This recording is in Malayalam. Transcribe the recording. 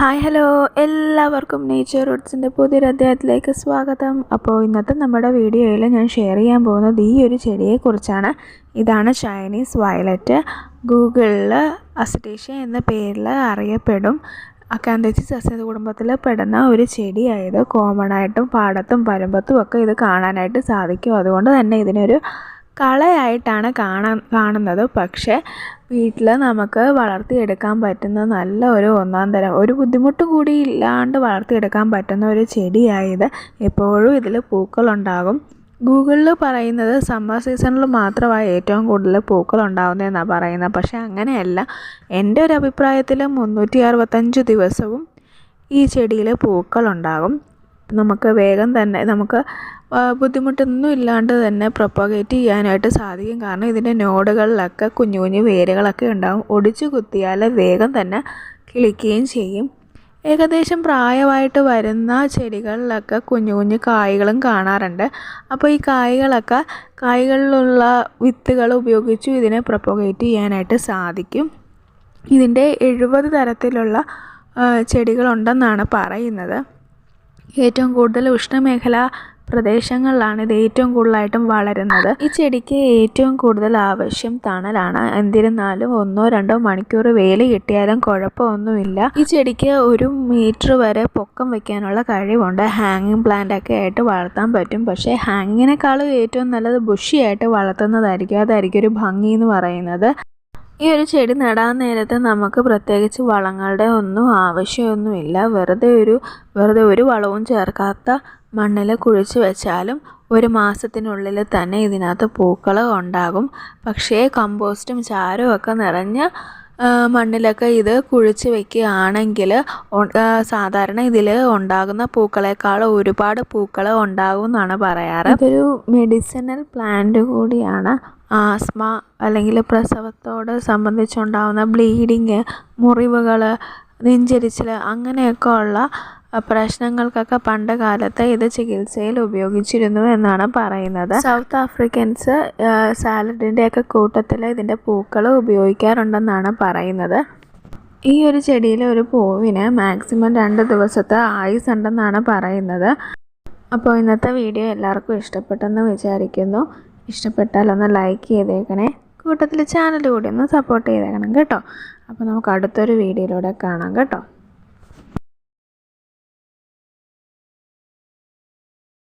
Hi hello. എല്ലാവർക്കും നേച്ചർ റൂട്ട്സിന്റെ പുതിയൊരു അധ്യായത്തിലേക്ക് സ്വാഗതം. അപ്പോൾ ഇന്നത്തെ നമ്മുടെ വീഡിയോയിൽ ഞാൻ ഷെയർ ചെയ്യാൻ പോകുന്നത് ഈ ഒരു ചെടിയെക്കുറിച്ചാണ്. ഇതാണ് ചൈനീസ് വയലറ്റ് ഗൂഗിളിൽ അസറ്റേഷ്യ എന്ന പേരിൽ അറിയപ്പെടും. അക്കാന്തച്ചി സസ്യ കുടുംബത്തിൽ പെടുന്ന ഒരു ചെടിയായത്. കോമൺ ആയിട്ടും പാടത്തും പരമ്പത്തും ഒക്കെ ഇത് കാണാനായിട്ട് സാധിക്കും. അതുകൊണ്ട് തന്നെ ഇതിനൊരു കളയായിട്ടാണ് കാണാൻ കാണുന്നത്. പക്ഷേ വീട്ടിൽ നമുക്ക് വളർത്തിയെടുക്കാൻ പറ്റുന്ന നല്ല ഒരു ഒന്നാം തരം ഒരു ബുദ്ധിമുട്ട് കൂടി ഇല്ലാണ്ട് വളർത്തിയെടുക്കാൻ പറ്റുന്ന ഒരു ചെടിയായത് എപ്പോഴും ഇതിൽ പൂക്കളുണ്ടാകും. ഗൂഗിളിൽ പറയുന്നത് സമ്മർ സീസണിൽ മാത്രമാണ് ഏറ്റവും കൂടുതൽ പൂക്കൾ ഉണ്ടാകുന്നതെന്നാണ് പറയുന്നത്. പക്ഷേ അങ്ങനെയല്ല. എന്റെ ഒരു അഭിപ്രായത്തിൽ മുന്നൂറ്റി അറുപത്തഞ്ച് ദിവസവും ഈ ചെടിയിൽ പൂക്കളുണ്ടാകും. നമുക്ക് വേഗം തന്നെ നമുക്ക് ബുദ്ധിമുട്ടൊന്നും ഇല്ലാണ്ട് തന്നെ പ്രൊപ്പഗേറ്റ് ചെയ്യാനായിട്ട് സാധിക്കും. കാരണം ഇതിന്റെ നോഡുകളിലൊക്കെ കുഞ്ഞു കുഞ്ഞു വേരുകളൊക്കെ ഉണ്ടാവും. ഒടിച്ചു കുത്തിയാൽ വേഗം തന്നെ കിളിക്കുകയും ചെയ്യും. ഏകദേശം പ്രായമായിട്ട് വരുന്ന ചെടികളിലൊക്കെ കുഞ്ഞു കുഞ്ഞു കായ്കളും കാണാറുണ്ട്. അപ്പോൾ ഈ കായ്കളൊക്കെ കായ്കളിലുള്ള വിത്തുകൾ ഉപയോഗിച്ചു ഇതിനെ പ്രൊപ്പഗേറ്റ് ചെയ്യാനായിട്ട് സാധിക്കും. ഇതിന്റെ എഴുപത് തരത്തിലുള്ള ചെടികളുണ്ടെന്നാണ് പറയുന്നത്. ഏറ്റവും കൂടുതൽ ഉഷ്ണമേഖല പ്രദേശങ്ങളിലാണ് ഇത് ഏറ്റവും കൂടുതലായിട്ടും വളരുന്നത്. ഈ ചെടിക്ക് ഏറ്റവും കൂടുതൽ ആവശ്യം തണലാണ്. എന്നിരുന്നാലും ഒന്നോ രണ്ടോ മണിക്കൂർ വെയിൽ കിട്ടിയാലും കുഴപ്പമൊന്നുമില്ല. ഈ ചെടിക്ക് ഒരു മീറ്റർ വരെ പൊക്കം വെക്കാനുള്ള കഴിവുണ്ട്. ഹാങ്ങിങ് പ്ലാന്റ് ഒക്കെ ആയിട്ട് വളർത്താൻ പറ്റും. പക്ഷേ ഹാങ്ങിനേക്കാളും ഏറ്റവും നല്ലത് ബുഷിയായിട്ട് വളർത്തുന്നതായിരിക്കും. അതായിരിക്കും ഒരു ഭംഗി എന്ന് പറയുന്നത്. ഈ ഒരു ചെടി നടാൻ നേരത്ത് നമുക്ക് പ്രത്യേകിച്ച് വളങ്ങളുടെ ഒന്നും ആവശ്യമൊന്നുമില്ല. വെറുതെ ഒരു വെറുതെ ഒരു വളവും ചേർക്കാത്ത മണ്ണിൽ കുഴിച്ച് വെച്ചാലും ഒരു മാസത്തിനുള്ളിൽ തന്നെ ഇതിനകത്ത് പൂക്കൾ ഉണ്ടാകും. പക്ഷേ കമ്പോസ്റ്റും ചാരവും ഒക്കെ നിറഞ്ഞ മണ്ണിലൊക്കെ ഇത് കുഴിച്ച് വെക്കുകയാണെങ്കിൽ സാധാരണ ഇതിൽ ഉണ്ടാകുന്ന പൂക്കളെക്കാൾ ഒരുപാട് പൂക്കൾ ഉണ്ടാകും എന്നാണ് പറയാറ്. ഇതൊരു മെഡിസിനൽ പ്ലാന്റ് കൂടിയാണ്. ആസ്മ അല്ലെങ്കിൽ പ്രസവത്തോട് സംബന്ധിച്ചുണ്ടാകുന്ന ബ്ലീഡിങ് മുറിവുകൾ നെഞ്ചരിച്ചിൽ അങ്ങനെയൊക്കെ ഉള്ള പ്രശ്നങ്ങൾക്കൊക്കെ പണ്ട് കാലത്ത് ഇത് ചികിത്സയിൽ ഉപയോഗിച്ചിരുന്നു എന്നാണ് പറയുന്നത്. സൗത്ത് ആഫ്രിക്കൻസ് സാലഡിന്റെയൊക്കെ കൂട്ടത്തിൽ ഇതിന്റെ പൂക്കൾ ഉപയോഗിക്കാറുണ്ടെന്നാണ് പറയുന്നത്. ഈ ഒരു ചെടിയിലെ ഒരു പൂവിന് മാക്സിമം രണ്ട് ദിവസത്തെ ആയുസ് ഉണ്ടെന്നാണ് പറയുന്നത്. അപ്പോൾ ഇന്നത്തെ വീഡിയോ എല്ലാവർക്കും ഇഷ്ടപ്പെട്ടെന്ന് വിചാരിക്കുന്നു. ഇഷ്ടപ്പെട്ടാൽ ഒന്ന് ലൈക്ക് ചെയ്തേക്കണേ. കൂട്ടത്തിൽ ചാനൽ കൂടി ഒന്ന് സപ്പോർട്ട് ചെയ്തേക്കണം കേട്ടോ. അപ്പോൾ നമുക്ക് അടുത്തൊരു വീഡിയോയിലൂടെ കാണാം കേട്ടോ.